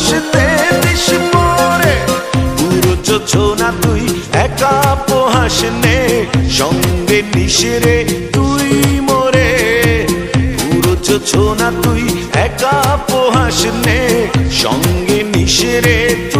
বাসতে দিস পরে পুরো যোজনা তুই একা পোহাস নে সঙ্গে নিশরে তুই মরে। পুরো যোজনা তুই একা পোহাস নে সঙ্গে নিশরে তুই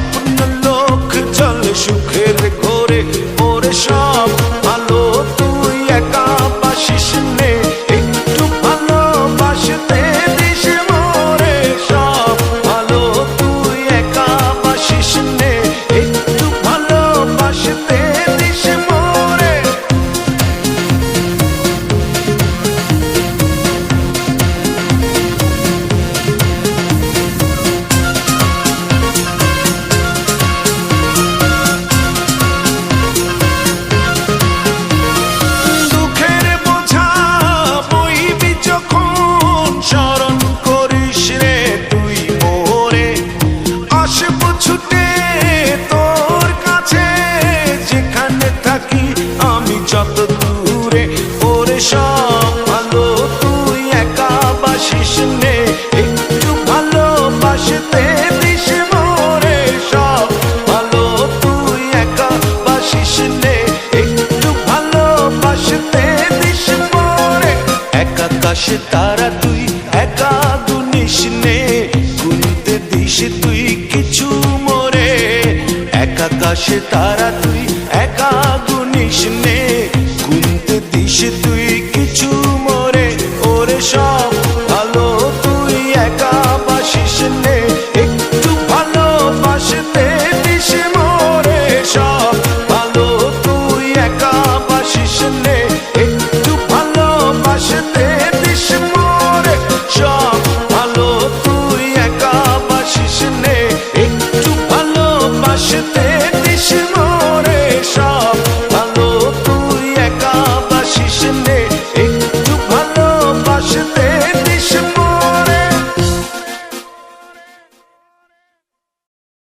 up. আসব ছুটে তোর কাছে। যেখানে থাকি আমি যত দূরে সব ভালো, তুই একা বাসিস নে। একটু ভালো বাসতে দিস মোরে সব ভালো, তুই একা বাসিস নে। একটু ভালো বাসতে দিস মোরে, এক আকাশে তারা আকাশে তারা তুই একা গুনিস নে। গুনতে দিস তুই কিছু মরে ওরে সব।